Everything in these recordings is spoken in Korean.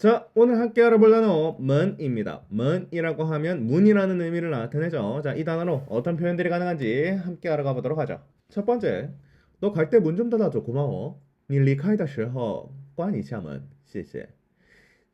자, 오늘 함께 알아볼 단어 문입니다. 문이라고 하면 문이라는 의미를 나타내죠. 자, 이 단어로 어떤 표현들이 가능한지 함께 알아가 보도록 하죠. 첫 번째, 너 갈 때 문 좀 닫아줘. 고마워. 你离开的时候关一下门.谢谢.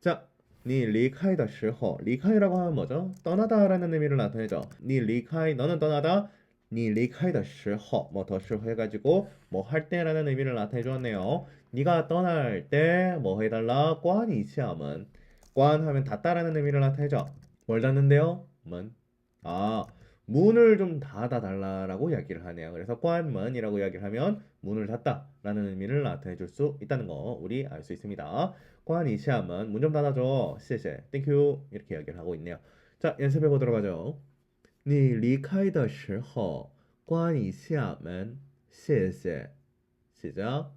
자, 你离开的时候, 离开라고 하면 뭐죠? 떠나다라는 의미를 나타내죠. 你离开, 너는 떠나다. 你离开的时候, 뭐더时候해가지고 뭐 할 때라는 의미를 나타내 주었네요. 네가 떠날 때 뭐 해달라? 관이 시험은 관 하면 닫다라는 의미를 나타내죠. 뭘 닫는데요? 문. 아 문을 좀 닫아달라라고 이야기를 하네요. 그래서 관문이라고 이야기를 하면 문을 닫다라는 의미를 나타내 줄 수 있다는 거 우리 알 수 있습니다. 관이 시험은 문 좀 닫아줘. 谢谢. 땡큐 이렇게 이야기를 하고 있네요. 자 연습해 보도록 하죠. 你离开的时候关一下门，谢谢。 시작.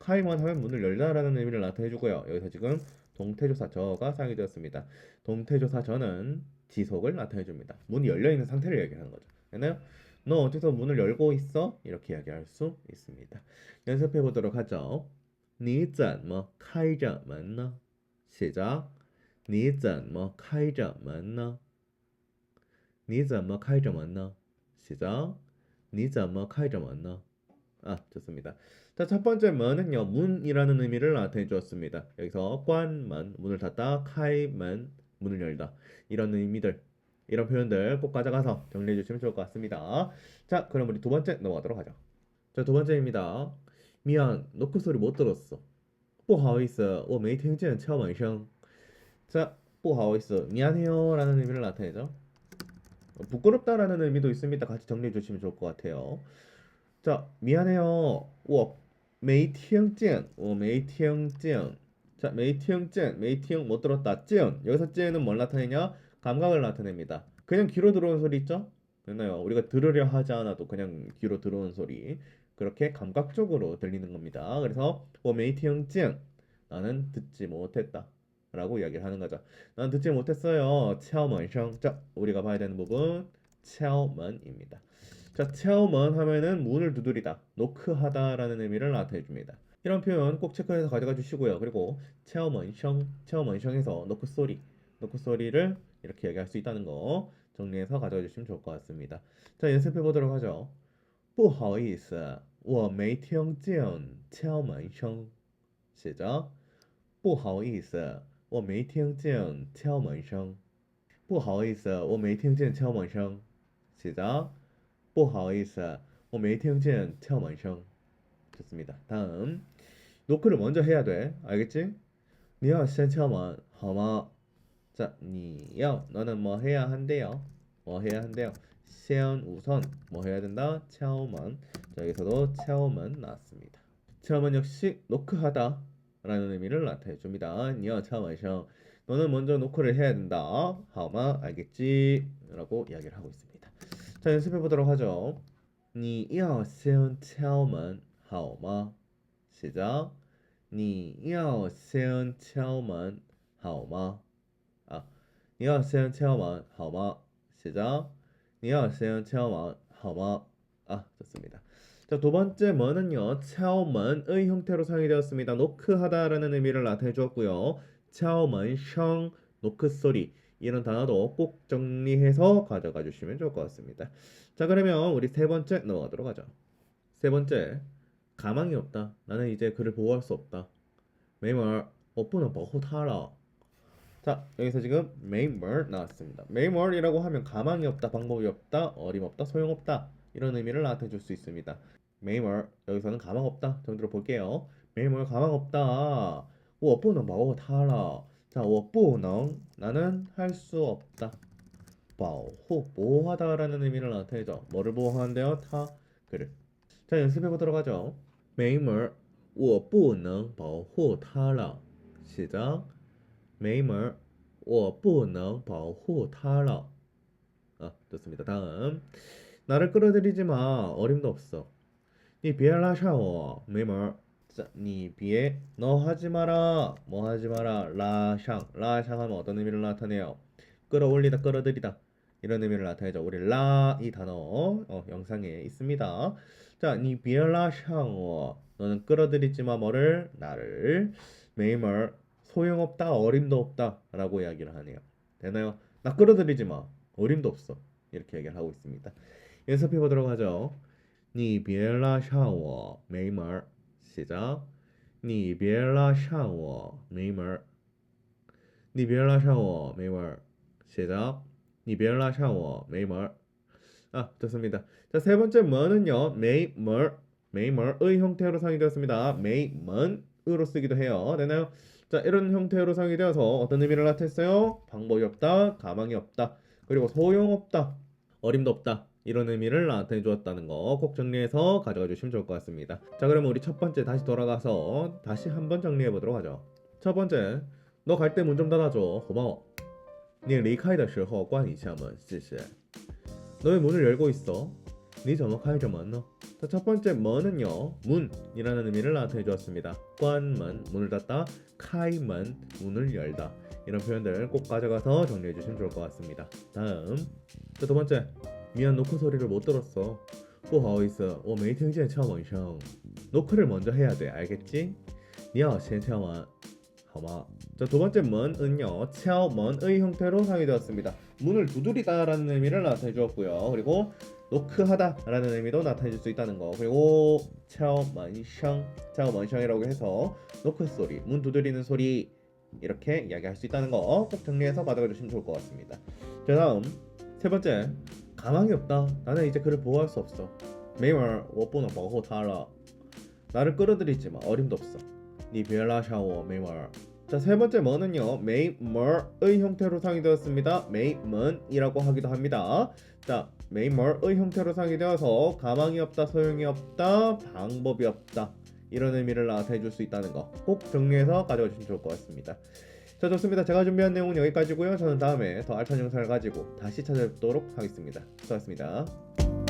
카이먼 하면 문을 열다라는 의미를 나타내 주고요. 여기서 지금 동태조사 저가 사용이 되었습니다. 동태조사 저는 지속을 나타내 줍니다. 문이 열려 있는 상태를 얘기하는 거죠. 됐나요? 너 어디서 문을 열고 있어? 이렇게 이야기할 수 있습니다. 연습해 보도록 하죠. 你怎么开着门呢? 시작. 你怎么开着门呢?你怎么开着门呢? 시작. 你怎么开着门呢? 아, 좋습니다. 자, 첫 번째 문은요. 문이라는 의미를 나타내 주었습니다. 여기서 관문, 문을 닫다, 카이문, 문을 열다. 이런 의미들, 이런 표현들 꼭 가져가서 정리해 주시면 좋을 것 같습니다. 자, 그럼 우리 두 번째 넘어가도록 하죠. 자, 두 번째입니다. 미안, 노크 소리 못 들었어. 不好意思,我没听见敲门声. 자, 不好意思, 미안해요 라는 의미를 나타내죠. 어, 부끄럽다라는 의미도 있습니다. 같이 정리해 주시면 좋을 것 같아요. 자, 미안해요. 我 메이티형증, 오 메이티형증. 자 메이티형증, 메이티형 못 들었다. 증 여기서 증은 뭘 나타내냐? 감각을 나타냅니다. 그냥 귀로 들어온 소리 있죠? 되나요? 우리가 들으려 하지 않아도 그냥 귀로 들어온 소리 그렇게 감각적으로 들리는 겁니다. 그래서 오 메이티형증 나는 듣지 못했다. 라고 이야기를 하는 거죠. 난 듣지 못했어요. 체험원성. 자, 우리가 봐야 되는 부분 체험원입니다. 자, 敲门 하면은 문을 두드리다, 노크하다라는 의미를 나타내 줍니다. 이런 표현 꼭 체크해서 가져가 주시고요. 그리고 敲门声, 敲门声에서 노크 소리, 노크 소리를 이렇게 얘기할 수 있다는 거 정리해서 가져가 주시면 좋을 것 같습니다. 자, 연습해 보도록 하죠. 不好意思,我没听见敲门声. 시작. 不好意思,我没听见敲门声.不好意思,我没听见敲门声. 시작. 不好意思,我没听见敲门声. 좋습니다. 다음. 노크를 먼저 해야 돼. 알겠지? 你要先敲门,好吗? 자, 你要 너는 뭐 해야 한대요. 뭐 해야 한대요. 先 우선 뭐 해야 된다?敲门. 자, 여기서도 敲门 나왔습니다. 敲门 역시 노크하다 라는 의미를 나타내 줍니다. 你要敲门声. 너는 먼저 노크를 해야 된다. 好吗? 알겠지? 라고 이야기를 하고 있습니다. 자, 연습해 보도록 하죠. 你要先敲门好吗? 시작. 你要先敲门好吗? 아, 你要先敲门好吗? 시작. 你要先敲门好吗? 아, 좋습니다. 자, 두 번째 문은요.敲门의 형태로 사용이 되었습니다. 노크하다라는 의미를 나타내 주었고요. 敲门声 노크 소리 이런 단어도 꼭 정리해서 가져가 주시면 좋을 것 같습니다. 자 그러면 우리 세 번째 넘어가도록 하죠. 세 번째 가망이 없다. 나는 이제 그를 보호할 수 없다. 매멀 어프는 버호타라. 자 여기서 지금 매멀 나왔습니다. 매멀이라고 하면 가망이 없다, 방법이 없다, 어림없다, 소용없다 이런 의미를 나한테 줄 수 있습니다. 매멀 여기서는 가망 없다 정도로 볼게요. 매멀 가망 없다. 오 어프는 버호타라. 자, 我不能 나는 할 수 없다. 保护 보호하다라는 의미를 나타내죠. 뭐를 보호하는데요? 타 그를. 자, 연습해 보도록 하죠. 没门儿我不能保护他了. 시작. 没门儿 我不能保护他了. 아, 좋습니다. 다음. 나를 끌어들이지 마. 어림도 없어. 你别拉上我,没门儿. 니 비에 너 하지 마라 뭐 하지 마라 라샹 라샹하면 어떤 의미를 나타내요? 끌어올리다 끌어들이다 이런 의미를 나타내죠. 우리 라 이 단어 어, 영상에 있습니다. 자, 니 비엘라샹워 너는 끌어들이지마 뭐를 나를 메이멀 소용없다 어림도 없다라고 이야기를 하네요. 되나요? 나 끌어들이지 마 어림도 없어 이렇게 이야기를 하고 있습니다. 연습해 보도록 하죠. 니 비엘라샹워 메이멀 시작. 你别拉上我没门儿你别拉上我没门儿 시작. 你别拉上我没门儿 아, 좋습니다. 자, 세 번째 뭐는요. 메이 멀 메이 멀의 형태로 사용이 되었습니다. 메이 먼으로 쓰기도 해요. 되나요? 자, 이런 형태로 사용이 되어서 어떤 의미를 나타냈어요? 방법이 없다, 가망이 없다, 그리고 소용없다, 어림도 없다. 이런 의미를 나타내 주었다는 거 꼭 정리해서 가져가 주시면 좋을 것 같습니다. 자, 그러면 우리 첫 번째 다시 돌아가서 다시 한번 정리해 보도록 하죠. 첫 번째, 너 갈 때 문 좀 닫아줘. 고마워. 你离开的时候关一下门，谢谢. 너의 문을 열고 있어. 你怎么开着门呢? 자, 첫 번째 문은요. 문이라는 의미를 나타내 주었습니다. 关门 문을 닫다, 开门 문을 열다. 이런 표현들 꼭 가져가서 정리해 주시면 좋을 것 같습니다. 다음. 자, 두 번째. 미안 노크 소리를 못 들었어. 不好意思,我没听见敲门声. 노크를 먼저 해야 돼. 알겠지? 你要先敲完. 好吗? 자, 두 번째 문은요. 敲门의 형태로 사용이 되었습니다. 문을 두드리다라는 의미를 나타내 주었고요. 그리고 노크하다라는 의미도 나타내 줄 수 있다는 거. 그리고 敲门声, 敲门声이라고 해서 노크 소리, 문 두드리는 소리 이렇게 이야기할 수 있다는 거 꼭 정리해서 가져가 주시면 좋을 것 같습니다. 자, 다음 세 번째. 가망이 없다. 나는 이제 그를 보호할 수 없어. 没门我不能保护他了. 나를 끌어들이지 마. 어림도 없어. 你别拉上我没门 자, 세 번째 뭐는요. 메이멀의 형태로 사용이 되었습니다. 메이먼이라고 하기도 합니다. 자, 메이멀의 형태로 사용이 되어서 가망이 없다, 소용이 없다, 방법이 없다. 이런 의미를 나타내 줄 수 있다는 거 꼭 정리해서 가져가 주시면 좋을 것 같습니다. 자, 좋습니다. 제가 준비한 내용은 여기까지고요. 저는 다음에 더 알찬 영상을 가지고 다시 찾아뵙도록 하겠습니다. 수고하셨습니다.